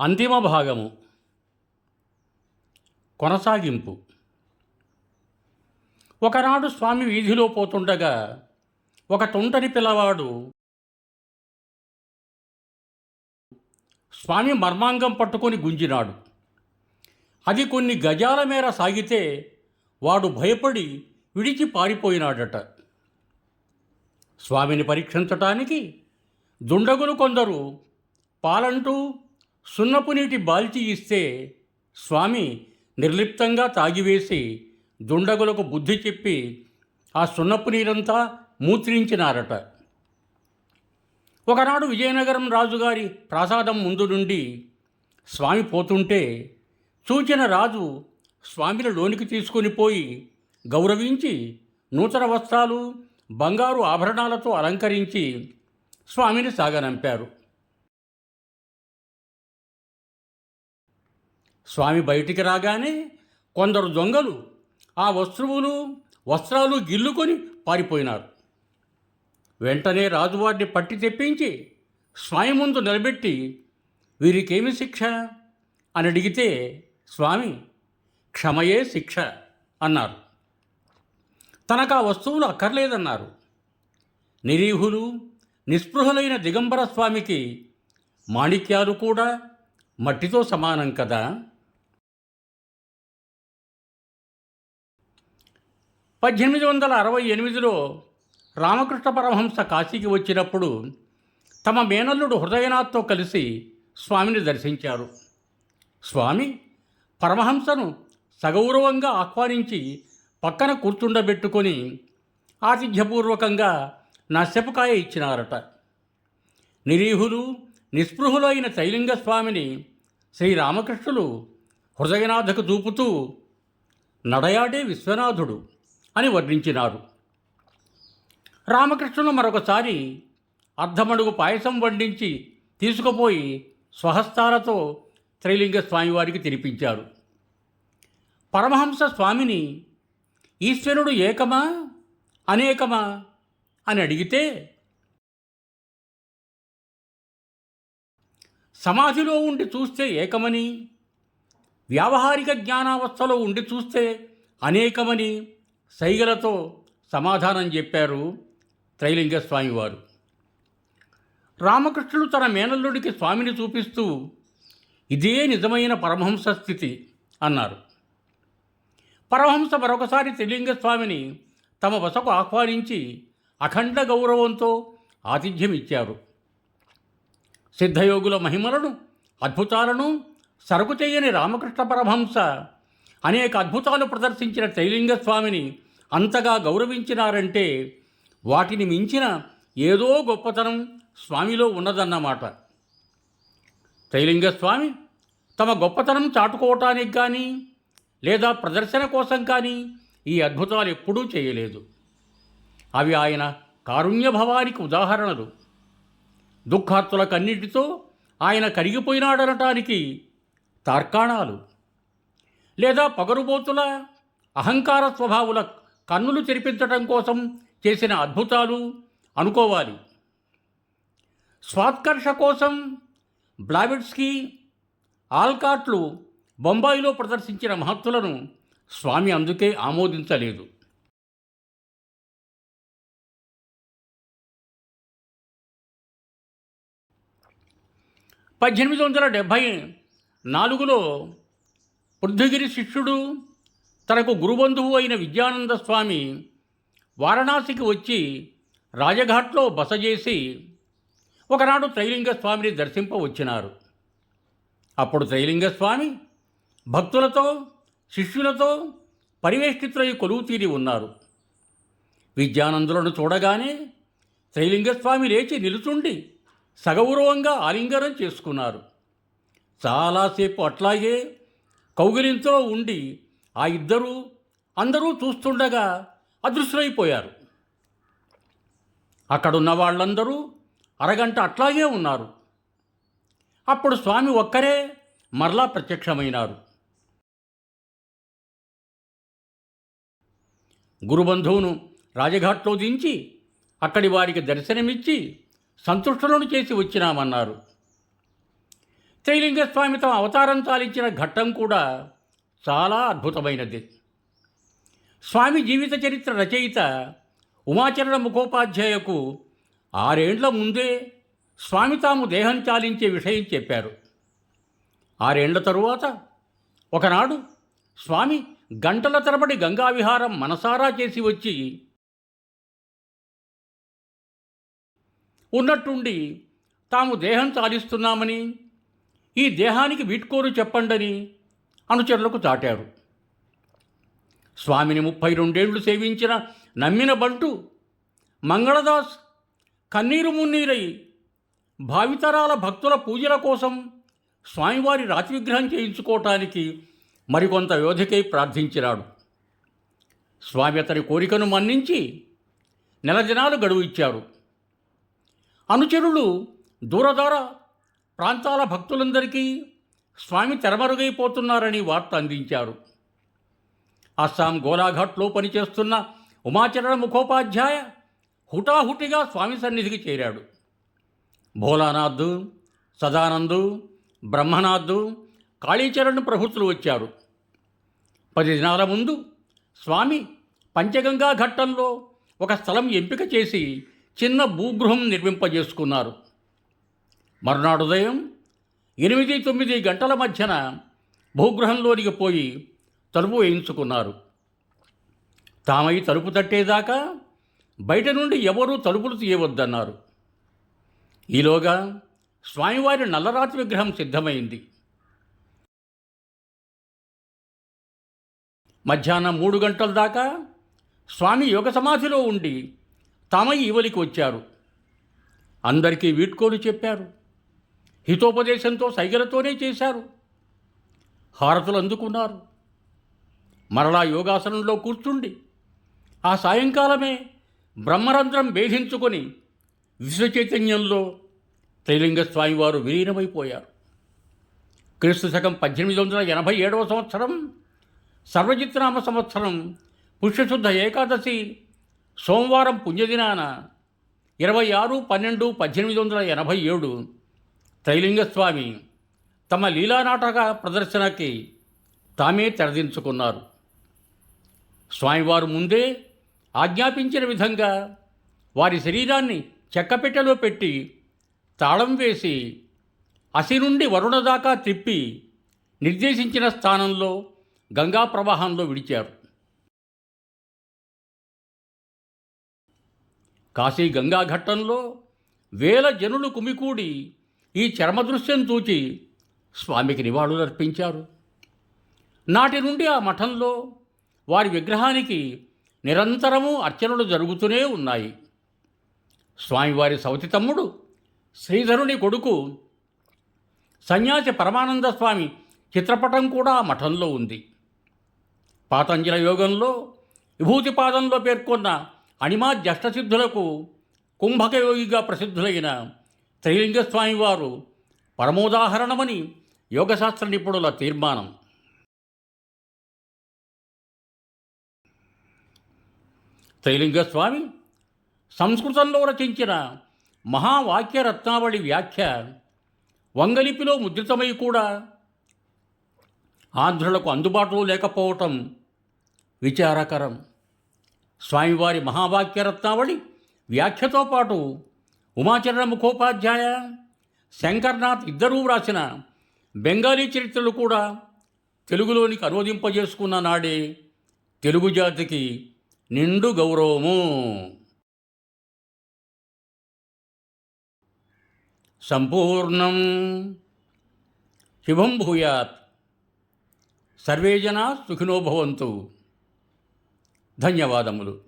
అంతిమ భాగము. కొనసాగింపు. ఒకనాడు స్వామి వీధిలో పోతుండగా ఒక తొంటరి పిల్లవాడు స్వామి మర్మాంగం పట్టుకొని గుంజినాడు. అది కొన్ని గజాల మేర సాగితే వాడు భయపడి విడిచి పారిపోయినాడట. స్వామిని పరీక్షించటానికి దుండగులు కొందరు పాలంటూ సున్నపు నీటి బాల్చి ఇస్తే స్వామి నిర్లిప్తంగా తాగివేసి దుండగులకు బుద్ధి చెప్పి ఆ సున్నపు నీరంతా మూత్రించినారట. ఒకనాడు విజయనగరం రాజుగారి ప్రాసాదం ముందు నుండి స్వామి పోతుంటే చూచిన రాజు స్వామిని లోనికి తీసుకొని పోయి గౌరవించి నూతన వస్త్రాలు బంగారు ఆభరణాలతో అలంకరించి స్వామిని సాగనంపారు. స్వామి బయటికి రాగానే కొందరు దొంగలు ఆ వస్తువులు వస్త్రాలు గిల్లుకొని పారిపోయినారు. వెంటనే రాజువారిని పట్టి తెప్పించి స్వామి ముందు నిలబెట్టి వీరికేమి శిక్ష? అని అడిగితే స్వామి క్షమయే శిక్ష అన్నారు. తనకు ఆ వస్తువులు అక్కర్లేదన్నారు. నిరీహులు నిస్పృహలైన దిగంబర స్వామికి మాణిక్యాలు కూడా మట్టితో సమానం కదా? పద్దెనిమిది వందల అరవై ఎనిమిదిలో రామకృష్ణ పరమహంస కాశీకి వచ్చినప్పుడు తమ మేనల్లుడు హృదయనాథ్తో కలిసి స్వామిని దర్శించారు. స్వామి పరమహంసను సగౌరవంగా ఆహ్వానించి పక్కన కూర్చుండబెట్టుకొని ఆతిథ్యపూర్వకంగా నశ్యపుకాయ ఇచ్చినారట. నిరీహులు నిస్పృహులైన తైలింగ స్వామిని శ్రీరామకృష్ణులు హృదయనాథకు చూపుతూ నడయాడే విశ్వనాథుడు. అని వర్ణించినారు రామకృష్ణులు మరొకసారి అర్ధమడుగు పాయసం వండించి తీసుకుపోయి స్వహస్తాలతో త్రైలింగ స్వామివారికి తినిపించారు. పరమహంస స్వామిని ఈశ్వరుడు ఏకమా? అనేకమా? అని అడిగితే సమాధిలో ఉండి చూస్తే ఏకమని వ్యావహారిక జ్ఞానావస్థలో ఉండి చూస్తే అనేకమని సైగలతో సమాధానం చెప్పారు త్రైలింగస్వామివారు రామకృష్ణుడు తన మేనల్లుడికి స్వామిని చూపిస్తూ ఇదే నిజమైన పరమహంస స్థితి అన్నారు. పరమహంస మరొకసారి త్రిలింగస్వామిని తమ వసకు ఆహ్వానించి అఖండ గౌరవంతో ఆతిథ్యం ఇచ్చారు సిద్ధయోగుల మహిమలను అద్భుతాలను సరుకు చేయని రామకృష్ణ పరమహంస అనేక అద్భుతాలు ప్రదర్శించిన త్రైలింగ స్వామిని అంతగా గౌరవించినారంటే వాటిని మించిన ఏదో గొప్పతనం స్వామిలో ఉన్నదన్నమాట. త్రైలింగ స్వామి తమ గొప్పతనం చాటుకోవటానికి కానీ లేదా ప్రదర్శన కోసం కానీ ఈ అద్భుతాలు ఎప్పుడూ చేయలేదు. అవి ఆయన కారుణ్యభవానికి ఉదాహరణలు. దుఃఖార్తులకన్నిటితో ఆయన కరిగిపోయినాడనటానికి తార్కాణాలు. లేదా పగరుబోతుల? అహంకార స్వభావుల కన్నులు తెరిపించటం కోసం చేసిన అద్భుతాలు అనుకోవాలి. స్వాత్కర్ష కోసం బ్లావిడ్స్కి ఆల్కాట్లు బొంబాయిలో ప్రదర్శించిన మహత్తులను స్వామి అందుకే ఆమోదించలేదు. పద్దెనిమిది వందల డెబ్భై నాలుగులో పృథ్వగిరి శిష్యుడు తనకు గురుబంధువు అయిన విద్యానంద స్వామి వారణాసికి వచ్చి రాజఘాట్లో బస చేసి ఒకనాడు త్రైలింగ స్వామిని దర్శింప వచ్చినారు అప్పుడు త్రైలింగ స్వామి భక్తులతో శిష్యులతో పరివేష్టితులై కొలువు తీరి ఉన్నారు. విద్యానందులను చూడగానే త్రైలింగస్వామి లేచి నిలుచుండి సగౌరవంగా ఆలింగనం చేసుకున్నారు. చాలాసేపు అట్లాగే కౌగిలింతలో ఉండి ఆ ఇద్దరూ అందరూ చూస్తుండగా అదృశ్యమైపోయారు. అక్కడున్న వాళ్ళందరూ అరగంట అట్లాగే ఉన్నారు. అప్పుడు స్వామి ఒక్కరే మరలా ప్రత్యక్షమైనారు. గురుబంధువును రాజఘాట్లో దించి అక్కడి వారికి దర్శనమిచ్చి సంతుష్టులను చేసి వచ్చినామన్నారు. త్రైలింగ స్వామి తమ అవతారం చాలించిన ఘట్టం కూడా చాలా అద్భుతమైనది. స్వామి జీవిత చరిత్ర రచయిత ఉమాచరణ ముఖోపాధ్యాయకు ఆరేండ్ల ముందే స్వామి తాము దేహం చాలించే విషయం చెప్పారు. ఆరేండ్ల తరువాత ఒకనాడు స్వామి గంటల తరబడి గంగా విహారం మనసారా చేసి వచ్చి ఉన్నట్టుండి తాము దేహం చాలిస్తున్నామని ఈ దేహానికి వీట్కోరు చెప్పండని అనుచరులకు చాటారు స్వామిని ముప్పై రెండేళ్ళు సేవించిన నమ్మిన బంటు మంగళదాస్ కన్నీరు మున్నీరై భావితరాల భక్తుల పూజల కోసం స్వామివారి రాతి విగ్రహం చేయించుకోవటానికి మరికొంత వ్యవధికై ప్రార్థించినాడు. స్వామి అతని కోరికను మన్నించి నెల దినాలు గడువు ఇచ్చారు. అనుచరులు దూరదార ప్రాంతాల భక్తులందరికీ స్వామి తెరమరుగైపోతున్నారని వార్త అందించారు. అస్సాం గోలాఘాట్లో పనిచేస్తున్న ఉమాచరణ ముఖోపాధ్యాయ హుటాహుటిగా స్వామి సన్నిధికి చేరాడు. భోలానాథ్ సదానందు బ్రహ్మనాథ్ కాళీచరణ్ ప్రభుత్వులు వచ్చారు. పది దినాల ముందు స్వామి పంచగంగా ఘట్టంలో ఒక స్థలం ఎంపిక చేసి చిన్న భూగృహం నిర్మింపజేసుకున్నారు. మరునాడు ఉదయం ఎనిమిది తొమ్మిది గంటల మధ్యన భూగృహంలోనికి పోయి తలుపు వేయించుకున్నారు. తామై తలుపు తట్టేదాకా బయట నుండి ఎవరూ తలుపులు తీయవద్దన్నారు. ఈలోగా స్వామివారి నల్లరాతి విగ్రహం సిద్ధమైంది. మధ్యాహ్నం మూడు గంటల దాకా స్వామి యోగ సమాధిలో ఉండి తామై ఇవలికి వచ్చారు. అందరికీ వీడ్కోలు చెప్పారు. హితోపదేశంతో సైగలతోనే చేశారు. హారతులు అందుకున్నారు. మరలా యోగాసనంలో కూర్చుండి ఆ సాయంకాలమే బ్రహ్మరంధ్రం భేధించుకొని విశ్వచైతన్యంలో త్రైలింగ స్వామివారు విలీనమైపోయారు. క్రీస్తు శకం పద్దెనిమిది వందల ఎనభై ఏడవ సంవత్సరం సర్వజిత్నామ సంవత్సరం పుష్యశుద్ధ ఏకాదశి సోమవారం పుణ్యదినాన ఇరవై ఆరు పన్నెండు పద్దెనిమిది వందల ఎనభై ఏడు త్రైలింగస్వామి తమ లీలానాటక ప్రదర్శనకి తామే తెరదించుకున్నారు. స్వామివారు ముందే ఆజ్ఞాపించిన విధంగా వారి శరీరాన్ని చెక్కపెట్టెలో పెట్టి తాళం వేసి అసి నుండి వరుణ దాకా తిప్పి నిర్దేశించిన స్థానంలో గంగా ప్రవాహంలో విడిచారు. కాశీ గంగా ఘట్టంలో వేల జనులు కుమికూడి ఈ చర్మదృశ్యం చూచి స్వామికి నివాళులర్పించారు నాటి నుండి ఆ మఠంలో వారి విగ్రహానికి నిరంతరము అర్చనలు జరుగుతూనే ఉన్నాయి. స్వామివారి సవతి తమ్ముడు శ్రీధరుని కొడుకు సన్యాసి పరమానంద స్వామి చిత్రపటం కూడా ఆ మఠంలో ఉంది. పాతంజల యోగంలో విభూతిపాదంలో పేర్కొన్న అణిమా జష్టసిద్ధులకు కుంభకయోగిగా ప్రసిద్ధులైన త్రైలింగ స్వామివారు పరమోదాహరణమని యోగశాస్త్ర నిపుణుల తీర్మానం. త్రైలింగ స్వామి సంస్కృతంలో రచించిన మహావాక్య రత్నావళి వ్యాఖ్య వంగలిపిలో ముద్రితమై కూడా ఆంధ్రులకు అందుబాటులో లేకపోవటం విచారకరం. స్వామివారి మహావాక్య రత్నావళి వ్యాఖ్యతో పాటు ఉమాచరణ ముఖోపాధ్యాయ శంకర్నాథ్ ఇద్దరూ వ్రాసిన బెంగాలీ చరిత్రలు కూడా తెలుగులోనికి అనువదింపజేసుకున్న నాడే తెలుగు జాతికి నిండు గౌరవము. సంపూర్ణం శుభం భూయాత్. సర్వే జనా సుఖినో భవంతు. ధన్యవాదములు.